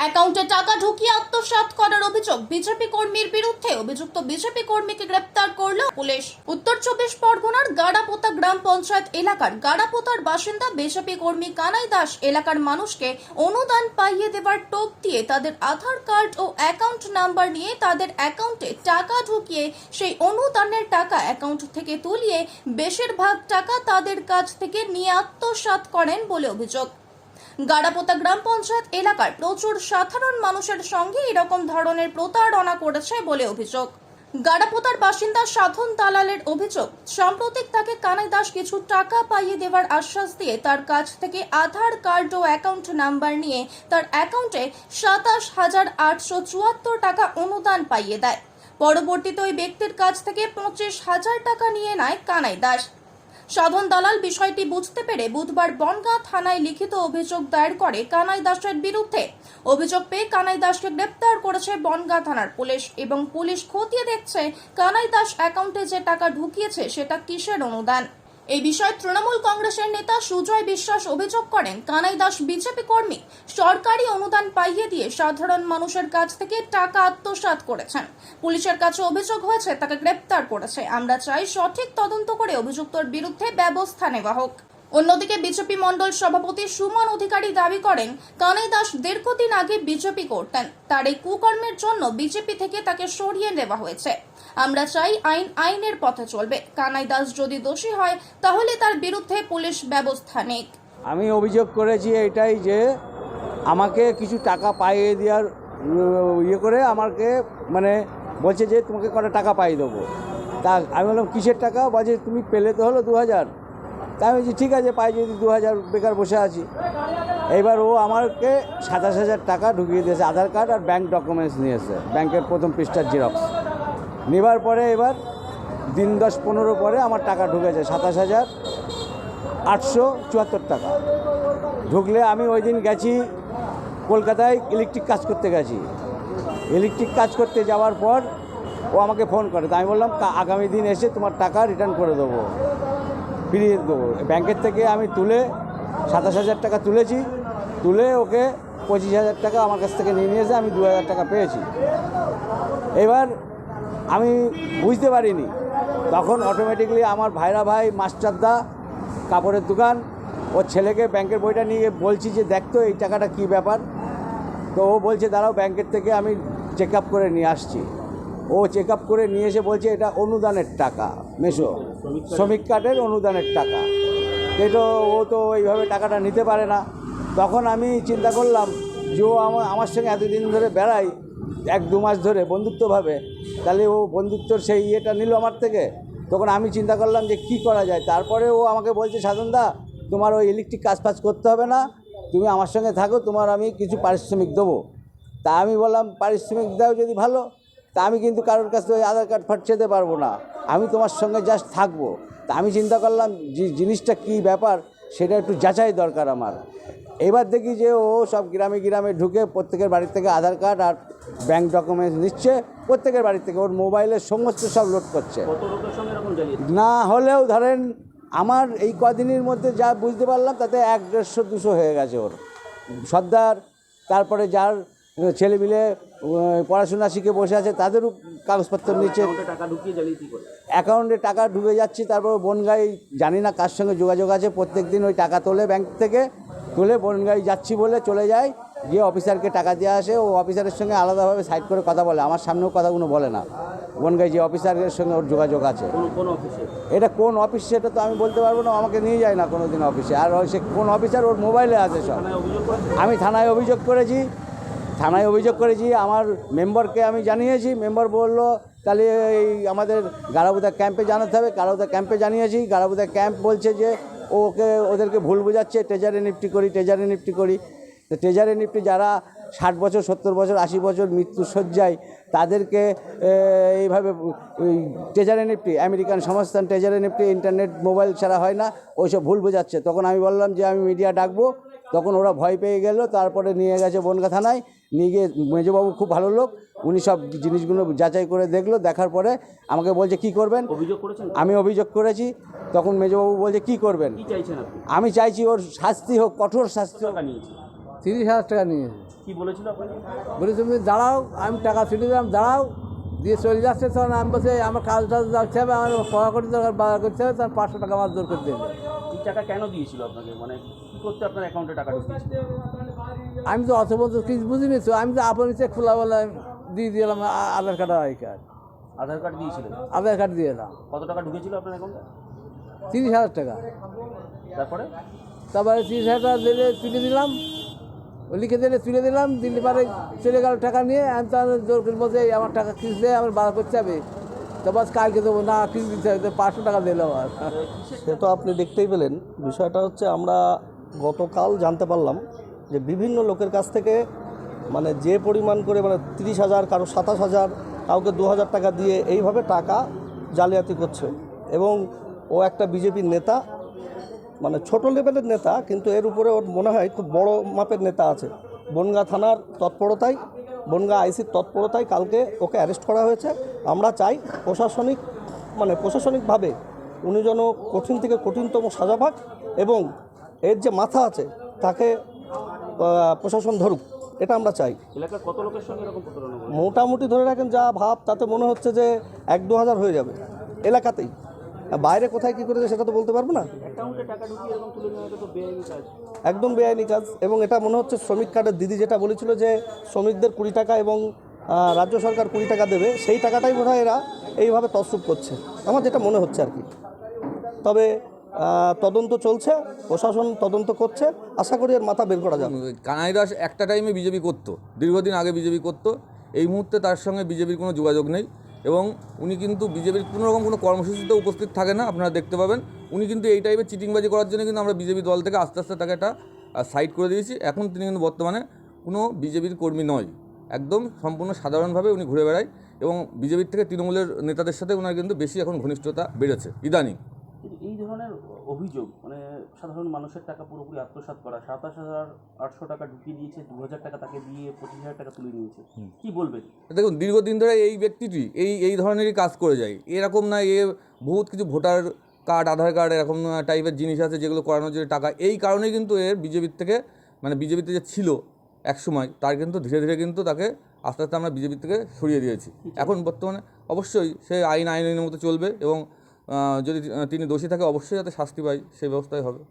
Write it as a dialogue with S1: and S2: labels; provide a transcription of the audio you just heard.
S1: অ্যাকাউন্টে টাকা ঢুকিয়ে আত্মসাৎ করার অভিযোগ বিজেপি কর্মীর বিরুদ্ধে। অভিযুক্ত বিজেপি কর্মীকে গ্রেপ্তার করল পুলিশ। উত্তর চব্বিশ পরগনার গাড়াপোতা গ্রাম পঞ্চায়েত এলাকার গাড়াপোতার বাসিন্দা বিজেপি কর্মী কানাই দাস এলাকার মানুষকে অনুদান পাইয়ে দেওয়ার টোপ দিয়ে তাদের আধার কার্ড ও অ্যাকাউন্ট নাম্বার নিয়ে তাদের অ্যাকাউন্টে টাকা ঢুকিয়ে সেই অনুদানের টাকা অ্যাকাউন্ট থেকে তুলিয়ে বেশিরভাগ টাকা তাদের কাছ থেকে নিয়ে আত্মসাৎ করেন বলে অভিযোগ। গাড়াপোতা গ্রাম পঞ্চায়েত এলাকার প্রচুর সাধারণ মানুষের সঙ্গে এরকম ধরনের প্রতারণা করেছে বলে অভিযোগ। গাড়াপোতার বাসিন্দা সাধন দালালের অভিযোগ, সাম্প্রতিক তাকে কানাই দাস কিছু টাকা পাইয়ে দেওয়ার আশ্বাস দিয়ে তার কাছ থেকে আধার কার্ড ও অ্যাকাউন্ট নাম্বার নিয়ে তার অ্যাকাউন্টে সাতাশ হাজার আটশো চুয়াত্তর টাকা অনুদান পাইয়ে দেয়। পরবর্তীতে ওই ব্যক্তির কাছ থেকে পঁচিশ হাজার টাকা নিয়ে নেয় কানাই দাস। সাধন দালাল বিষয়টি বুঝতে পেরে বুধবার বনগাঁ থানায় লিখিত অভিযোগ দায়ের করে কানাই দাসের বিরুদ্ধে। অভিযোগ পেয়ে কানাই দাসকে গ্রেপ্তার করেছে বনগাঁ থানার পুলিশ এবং পুলিশ খতিয়ে দেখছে কানাই দাস অ্যাকাউন্টে যে টাকা ঢুকিয়েছে সেটা কিসের অনুদান? এই বিষয়ে তৃণমূল কংগ্রেসের নেতা সুজয় বিশ্বাস অভিযোগ করেন, কানাই দাস বিজেপি কর্মী সরকারি অনুদান পাইয়ে দিয়ে সাধারণ মানুষের কাছ থেকে টাকা আত্মসাত করেছেন। পুলিশের কাছে অভিযোগ হয়েছে, তাকে গ্রেপ্তার করেছে। আমরা চাই সঠিক তদন্ত করে অভিযুক্তর বিরুদ্ধে ব্যবস্থা নেওয়া হোক। অন্যদিকে বিজেপি মণ্ডল সভাপতি সুমন অধিকারী দাবি করেন, কানাই দাস দীর্ঘদিন আগে বিজেপি করতেন। তার এই কুকর্মের জন্য বিজেপি থেকে তাকে সরিয়ে নেওয়া হয়েছে। আমরা চাই আইন আইনের পথে চলবে। কানাই দাস যদি দোষী হয়, তাহলে তার বিরুদ্ধে পুলিশ ব্যবস্থা নিক।
S2: আমি অভিযোগ করেছি এটাই যে, আমাকে কিছু টাকা পাইয়ে দেওয়ার ইয়ে করে আমাকে মানে বলছে যে, তোমাকে কটা টাকা পাইয়ে দেবো? তা আমি বললাম, কিসের টাকা? বলছে, তুমি পেলে তো হলো দু হাজার তা আমি বলছি, ঠিক আছে, পাই যদি দু হাজার বেকার বসে আছি। এইবার ও আমাকে সাতাশ হাজার টাকা ঢুকিয়ে দিয়েছে, আধার কার্ড আর ব্যাংক ডকুমেন্টস নিয়েছে। ব্যাংকের প্রথম পৃষ্ঠার জেরক্স নেবার পরে এবার দিন দশ পনেরো পরে আমার টাকা ঢুকেছে সাতাশ হাজার আটশো চুয়াত্তর টাকা। ঢুকলে আমি ওই দিন গেছি কলকাতায় ইলেকট্রিক কাজ করতে গেছি। ইলেকট্রিক কাজ করতে যাওয়ার পর ও আমাকে ফোন করে। তা আমি বললাম আগামী দিন এসে তোমার টাকা রিটার্ন করে দেবো। ফিরিয়ে দেবো। ব্যাংকের থেকে আমি তুলে সাতাশ হাজার টাকা তুলেছি, তুলে ওকে পঁচিশ হাজার টাকা আমার কাছ থেকে নিয়ে নিয়েছে, আমি দু হাজার টাকা পেয়েছি। এবার আমি বুঝতে পারিনি, তখন অটোমেটিকলি আমার ভাইরা ভাই মাস্টারদা কাপড়ের দোকান ওর ছেলেকে ব্যাংকের বইটা নিয়ে বলছি যে দেখতো এই টাকাটা কি ব্যাপার? তো ও বলছে, দাঁড়াও, ব্যাংকের থেকে আমি চেক আপ করে নিয়ে আসছি। ও চেক আপ করে নিয়ে এসে বলছে এটা অনুদানের টাকা। মেশো। শ্রমিক কার্ডের অনুদানের টাকা। তো ও তো ওইভাবে টাকাটা নিতে পারে না। তখন আমি চিন্তা করলাম যে ও আমার আমার সঙ্গে এতদিন ধরে বেড়াই এক দু মাস ধরে বন্ধুত্বভাবে, তাহলে ও বন্ধুত্বর সেই ইয়েটা নিল আমার থেকে। তখন আমি চিন্তা করলাম যে কি করা যায়? তারপরে ও আমাকে বলছে, সাধনদা, তোমার ওই ইলেকট্রিক কাজ ফাজ করতে হবে না। তুমি আমার সঙ্গে থাকো, তোমার আমি কিছু পারিশ্রমিক দেবো। তা আমি বললাম, পারিশ্রমিক দাও যদি ভালো। তা আমি কিন্তু কারোর কাছ থেকে ওই আধার কার্ড ফাট যেতে পারব না। আমি তোমার সঙ্গে জাস্ট থাকব। তা আমি চিন্তা করলাম যে জিনিসটা কী ব্যাপার সেটা একটু যাচাই দরকার আমার। এবার দেখি যে ও সব গ্রামে গ্রামে ঢুকে প্রত্যেকের বাড়ির থেকে আধার কার্ড আর ব্যাংক ডকুমেন্টস নিচ্ছে প্রত্যেকের বাড়ির থেকে ওর মোবাইলের সমস্ত সব লোড করছে। না হলেও ধরেন আমার এই কদিনের মধ্যে যা বুঝতে পারলাম তাতে এক দেড়শো দুশো হয়ে গেছে ওর। সর্দার তারপরে যার ছেলেমিলে পড়াশোনা শিখে বসে আছে তাদেরও কাগজপত্র নিচ্ছে
S3: টাকা ঢুকিয়ে
S2: অ্যাকাউন্টে টাকা ঢুকে যাচ্ছে তারপর বনগাই জানি না কার সঙ্গে যোগাযোগ আছে প্রত্যেক দিন ওই টাকা তোলে ব্যাংক থেকে তুলে বনগাই যাচ্ছি বলে চলে যায় গিয়ে অফিসারকে টাকা দিয়ে আসে ও অফিসারের সঙ্গে আলাদাভাবে সাইড করে কথা বলে আমার সামনেও কথাগুলো বলে না। বনগাই যে অফিসারের সঙ্গে ওর যোগাযোগ আছে।
S3: কোন কোন অফিসে?
S2: এটা কোন অফিস সেটা তো আমি বলতে পারব না আমাকে নিয়ে যায় না কোনো দিন অফিসে। আর ওই সে কোন অফিসার ওর মোবাইলে আছে সব। আমি থানায় অভিযোগ করেছি থানায় অভিযোগ করেছি, আমার মেম্বারকে আমি জানিয়েছি, মেম্বার বলল, তাহলে এই আমাদের গাড়াবুদা ক্যাম্পে জানাতে হবে। গাড়াবুদা ক্যাম্পে জানিয়েছি গাড়াবুদা ক্যাম্প বলছে যে ওকে, ওদেরকে ভুল বোঝাচ্ছে ট্রেজারে নিফটি করি ট্রেজারে নিফটি করি। ট্রেজারে নিফটি যারা ষাট বছর, সত্তর বছর, আশি বছর মৃত্যু সজ্জায়, তাদেরকে এইভাবে ট্রেজারে নিফটি আমেরিকান সংস্থান ট্রেজারে নিফটি ইন্টারনেট, মোবাইল ছাড়া হয় না, ওইসব ভুল বোঝাচ্ছে। তখন আমি বললাম যে, আমি মিডিয়া ডাকবো। তখন ওরা ভয় পেয়ে গেল, তারপরে নিয়ে গেছে বনগা থানায়। নিয়ে গিয়ে মেজবাবু খুব ভালো লোক উনি সব জিনিসগুলো যাচাই করে দেখল দেখার পরে আমাকে বলছে কি করবেন?
S3: অভিযোগ করেছেন
S2: আমি অভিযোগ করেছি। তখন মেজবাবু বলছে কি করবেন? আমি চাইছি ওর শাস্তি হোক কঠোর শাস্তি হোক।
S4: তিরিশ হাজার টাকা নিয়েছে।
S3: কি বলেছিল
S5: বলে তুমি দাঁড়াও আমি টাকা ছুটি দিলাম দাঁড়াও দিয়ে চলে যাচ্ছে তখন আমি বলছি আমার কাজ টাজ যাচ্ছে হবে আমার পড়া করতে দরকার বাজার করতে হবে তখন পাঁচশো টাকা আমার জোর করে দেবে
S3: টাকা কেন দিয়েছিল আপনাকে? মানে কি করতে আপনার অ্যাকাউন্টে টাকা ঢুকিয়েছিল
S5: আমি তো অত বলতে কিছু বুঝিনি তো আমি তো আপনি চেক খোলা বলে দিয়ে দিলাম Aadhaar card I card.
S3: Aadhaar card দিয়েছিলেন
S5: আধার কার্ড দিয়ে এলাম
S3: কত টাকা ঢুকেছিল আপনার অ্যাকাউন্টে
S5: তিরিশ হাজার টাকা।
S3: তারপরে?
S5: তারপরে তিরিশ হাজার টাকা দিলে তুলে দিলাম লিখে দিলে তুলে দিলাম দিল্লি পারে চলে গেল টাকা নিয়ে আমি তো জোর করে "এই আমার টাকা কিস দেয় আমার বার করতে হবে তো বাস কালকে দেবো না কিস দিতে হবে পাঁচশো টাকা দিলাম আর
S4: সে তো আপনি দেখতেই পেলেন। বিষয়টা হচ্ছে আমরা গতকাল জানতে পারলাম যে বিভিন্ন লোকের কাছ থেকে মানে যে পরিমাণ করে মানে তিরিশ হাজার, কারও সাতাশ হাজার, কাউকে দু হাজার টাকা দিয়ে এইভাবে টাকা জালিয়াতি করছে। এবং ও একটা বিজেপির নেতা মানে ছোট লেভেলের নেতা, কিন্তু এর উপরে ওর মনে হয় খুব বড় মাপের নেতা আছে। বনগা থানার তৎপরতায়, বনগা আইসির তৎপরতায় কালকে ওকে অ্যারেস্ট করা হয়েছে। আমরা চাই প্রশাসনিক মানে প্রশাসনিকভাবে উনি যেন কঠিন থেকে কঠিনতম সাজা পাক এবং এর যে মাথা আছে, তাকে প্রশাসন ধরুক এটা আমরা চাই।
S3: এলাকার কত লোকের সঙ্গে এরকম প্রতারণা
S4: মোটামুটি ধরে রাখেন যা ভাব তাতে মনে হচ্ছে যে এক দু হাজার হয়ে যাবে এলাকাতেই। বাইরে কোথায় কী করেছে সেটা তো বলতে পারব না। একদম বেআইনি কাজ এবং এটা মনে হচ্ছে শ্রমিক কার্ডের দিদি যেটা বলেছিল যে শ্রমিকদের কুড়ি টাকা এবং রাজ্য সরকার কুড়ি টাকা দেবে সেই টাকাটাই বোধ এরা এইভাবে তসরুপ করছে। আমার যেটা মনে হচ্ছে আর কি। তবে তদন্ত চলছে, প্রশাসন তদন্ত করছে। আশা করি এর মাথা বের করা যাবে।
S6: কানাই দাস একটা টাইমে বিজেপি করত, দীর্ঘদিন আগে বিজেপি করতো। এই মুহূর্তে তার সঙ্গে বিজেপির কোনো যোগাযোগ নেই এবং উনি কিন্তু বিজেপির কোনো রকম কোনো কর্মসূচিতে উপস্থিত থাকে না, আপনারা দেখতে পাবেন। উনি কিন্তু এই টাইপের চিটিংবাজি করার জন্য কিন্তু আমরা বিজেপি দল থেকে আস্তে আস্তে তাকে একটা সাইড করে দিয়েছি। এখন তিনি কিন্তু বর্তমানে কোনো বিজেপির কর্মী নয়। একদম সম্পূর্ণ সাধারণভাবে উনি ঘুরে বেড়ায় এবং বিজেপির থেকে তৃণমূলের নেতাদের সাথে ওনার কিন্তু বেশি এখন ঘনিষ্ঠতা বেড়েছে। ইদানিং।
S3: কিন্তু এই ধরনের অভিযোগ মানে সাধারণ মানুষের টাকা পুরোপুরি আত্মসাৎ করা সাতাশ হাজার আটশো টাকা ঢুকিয়ে দিয়েছে দু হাজার টাকা তাকে দিয়ে পঁচিশ হাজার টাকা তুলে নিয়েছে। কি বলবেন?
S6: দেখুন দীর্ঘদিন ধরে এই ব্যক্তিটি এই এই ধরনেরই কাজ করে যায়। এরকম না এ বহুত কিছু ভোটার কার্ড আধার কার্ড এরকম টাইপের জিনিস আছে যেগুলো করানোর জন্য টাকা। এই কারণেই কিন্তু এর বিজেপির থেকে মানে বিজেপিতে যে ছিল এক সময় তার কিন্তু ধীরে ধীরে কিন্তু তাকে আস্তে আস্তে আমরা বিজেপির থেকে সরিয়ে দিয়েছি। এখন বর্তমানে অবশ্যই সে আইন আইনের মতো চলবে এবং যদি তিনি দোষী থাকে অবশ্যই যাতে শাস্তি পায় সেই ব্যবস্থাই হবে।